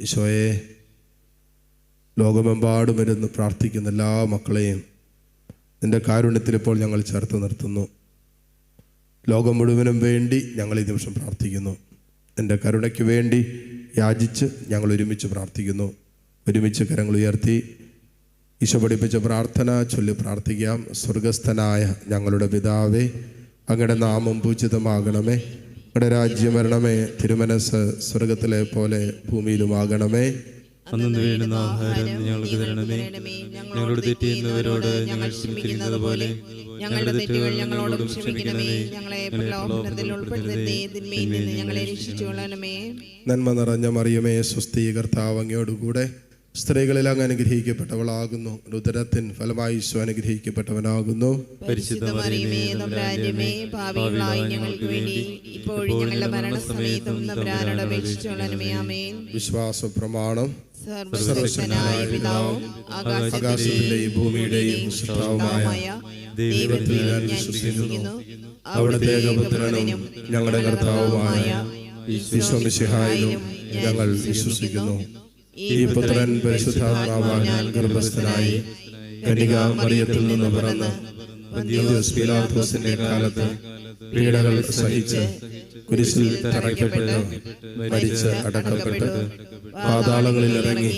ഈശോയെ ലോകമെമ്പാടും ഇരുന്ന് പ്രാർത്ഥിക്കുന്ന എല്ലാ മക്കളെയും നിന്റെ കാരുണ്യത്തിൽ ഇപ്പോൾ ഞങ്ങൾ ചേർത്ത് നിർത്തുന്നു. ലോകം മുഴുവനും വേണ്ടി ഞങ്ങൾ ഈ നിമിഷം പ്രാർത്ഥിക്കുന്നു. നിന്റെ കരുണയ്ക്ക് വേണ്ടി യാചിച്ച് ഞങ്ങൾ ഒരുമിച്ച് പ്രാർത്ഥിക്കുന്നു. ഒരുമിച്ച് കരങ്ങൾ ഉയർത്തി ഈശോ പഠിപ്പിച്ച പ്രാർത്ഥന ചൊല്ലി പ്രാർത്ഥിക്കാം. സ്വർഗസ്ഥനായ ഞങ്ങളുടെ പിതാവേ അങ്ങയുടെ നാമം പൂജിതമാകണമേ. അങ്ങയുടെ രാജ്യം വരണമേ തിരുമനസ് സ്വർഗത്തിലെ പോലെ ഭൂമിയിലുമാകണമേ. അന്നു വേണ്ടുന്ന ആഹാരം ഞങ്ങൾക്ക് തരണമേ. ഞങ്ങളോട് തെറ്റ് ചെയ്യുന്നവരോട് ഞങ്ങൾ ക്ഷമിക്കുന്നത് പോലെ. ഞങ്ങളുടെ തെറ്റുകൾ ഞങ്ങളോടും ക്ഷമിക്കണമേ. ഞങ്ങളെ രക്ഷിച്ചുകൊള്ളണമേ നന്മ നിറഞ്ഞ മറിയമേ സ്വസ്ഥീകർത്താവങ്ങയോടുകൂടെ കർത്താവ് അങ്ങയോടുകൂടെ. സ്ത്രീകളിൽ അങ്ങ് അനുഗ്രഹിക്കപ്പെട്ടവളാകുന്നു. ഉദരത്തിൻ ഫലമായി ഈശോ അനുഗ്രഹിക്കപ്പെട്ടവനാകുന്നു. വിശ്വാസ പ്രമാണം സർവശക്തനായ പിതാവും ആകാശത്തിന്റെയും ഭൂമിയുടെയും സൃഷ്ടാവുമായ ദൈവത്തിൽ ഞാൻ വിശ്വസിക്കുന്നു. അവിടുത്തെ ഏകപുത്രനും ഞങ്ങളുടെ കർത്താവുമായ വിശ്വമിശിഹായിലും ഞങ്ങൾ വിശ്വസിക്കുന്നു. ഈ പുത്രൻ പരിശുദ്ധാത്മാവാൻ ഗർഭസ്ഥനായി കനിക മറിയത്തിൽ നിന്ന് പിറന്ന് പിലാത്തോസിന്റെ കാലത്ത് പീഡകൾ സഹിച്ച് കുരിശിൽ തറയ്ക്കപ്പെട്ട് മരിച്ച് അടക്കപ്പെട്ട് പാതാളങ്ങളിൽ ഇറങ്ങി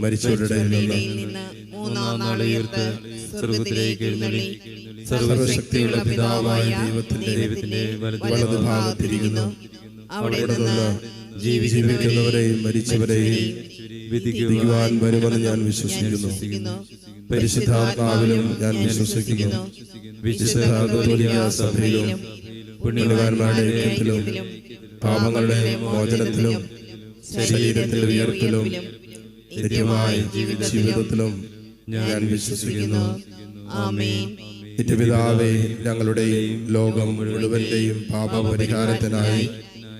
മരിച്ചവരുടെ നിന്ന് മൂന്നാം നാൾ ഉയർത്ത് സ്വർഗത്തിലേക്ക് എഴുന്നള്ളി. സർവശക്തിയുള്ള പിതാവായ ദൈവത്തിന്റെ ദൈവത്തിന്റെ വലതുഭാഗത്തിരിക്കുന്നു. അവിടെ നിന്ന് ജീവിക്കുന്നവരെയും മരിച്ചവരെയും വിധിക്കുവാൻ വരുമെന്ന് ഞാൻ വിശ്വസിക്കുന്നു. പരിശുദ്ധാത്മാവിലും ഞാൻ വിശ്വസിക്കുന്നു. വിശുദ്ധ സഭയിലും പുണ്യവാന്മാരുടെ ഐക്യത്തിലും പാപങ്ങളുടെ മോചനത്തിലും ശരീരത്തിന്റെ ഉയർപ്പിലും നിത്യമായ ജീവിതത്തിലും ഞാൻ വിശ്വസിക്കുന്നു. ആമേൻ. നിത്യപിതാവേ ഞങ്ങളുടെയും ലോകം മുഴുവന്റെയും പാപപരിഹാരത്തിനായി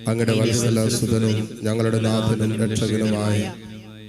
അങ്ങയുടെ വത്സല സുതനും ഞങ്ങളുടെ നാഥനും രക്ഷകനുമായ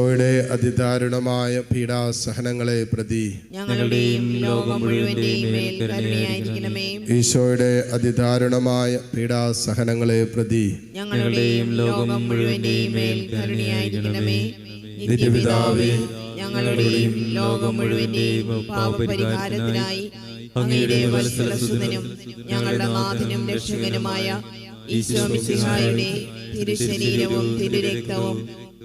ഈശോയുടെ അതിദാരുണമായ പീഡാസഹനങ്ങളെ പ്രതി ഞങ്ങളുടെയും ലോകം മുഴുവന്റെയും ഈശോയുടെ അതിദാരുണമായ പീഡാസഹനങ്ങളെ പ്രതി ഞങ്ങളുടെയും ലോകം മുഴുവന്റെയും നിത്യപിതാവേ ഞങ്ങളുടെയും ലോകം മുഴുവന്റെയും പാപപരിഹാരത്തിനായി അങ്ങയുടെ വത്സലസുതനും ഞങ്ങളുടെ നാഥനും രക്ഷകനുമായ ഈശോ മിശിഹായുടെ തിരുശരീരവും തിരുരക്തവും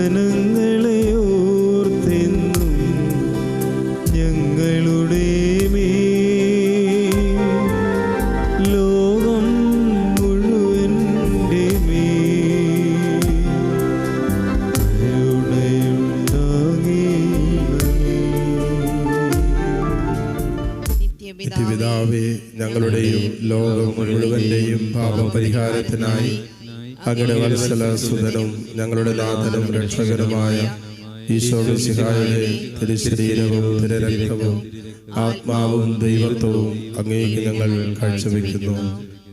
പീഠാസഹനങ്ങളെ ഓർത്തെന്നും ഞങ്ങളുടെ മേൽ. ലോകം മുഴുവന്റെ കരുണയുണ്ടാകേണമേ നിത്യപിതാവേ ഞങ്ങളുടെയും ലോകം മുഴുവന്റെയും പാപപരിഹാരത്തിനായി അങ്ങയുടെ വത്സല സുതനും ഞങ്ങളുടെ നാഥനും രക്ഷകനുമായ ഈശോ മിശിഹായുടെ തിരുശരീരവും തിരുരക്തവും ആത്മാവും ദൈവത്വവും അങ്ങേക്ക് ഞങ്ങൾ കാഴ്ചവെക്കുന്നു.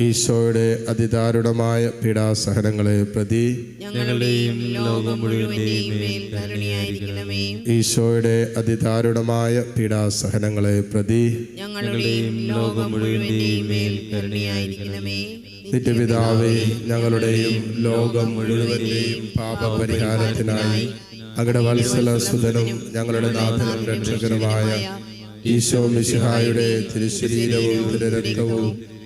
ഈശോയുടെ അതിദാരുണമായ പീഡാസഹനങ്ങളെ പ്രതി ഞങ്ങളുടെയും ലോകം മുഴുവന്റെയും മേൽ കരുണയായിരിക്കണമേ. ഈശോയുടെ അതിദാരുണമായ പീഡാസഹനങ്ങളെ പ്രതി ഞങ്ങളുടെയും ലോകം മുഴുവന്റെയും നിത്യപിതാവേ ഞങ്ങളുടെയും ലോകം മുഴുവന്റെയും പാപപരിഹാരത്തിനായി അങ്ങയുടെ വത്സല സുതനും ഞങ്ങളുടെ നാഥനും രക്ഷകനുമായ ഈശോ മിശിഹായുടെ തിരുശരീരവും തിരുരക്തവും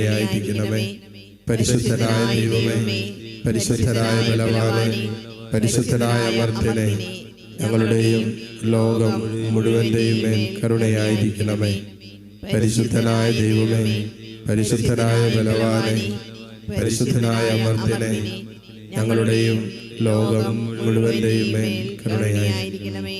കരുണയായിരിക്കണമേ പരിശുദ്ധനായ ദൈവമേ പരിശുദ്ധരായ ബലവാനെ പരിശുദ്ധനായ വർദ്ധനെ ഞങ്ങളുടെയും ലോകം മുഴുവന്റെയും മേൽ കരുണയായിരിക്കണമേ. പരിശുദ്ധനായ ദൈവമേ പരിശുദ്ധനായ ബലവാനെ പരിശുദ്ധനായ അമർത്തിനെ ഞങ്ങളുടെയും ലോകം മുഴുവന്റെയും മേൽ കരുണയായിരിക്കണമേ.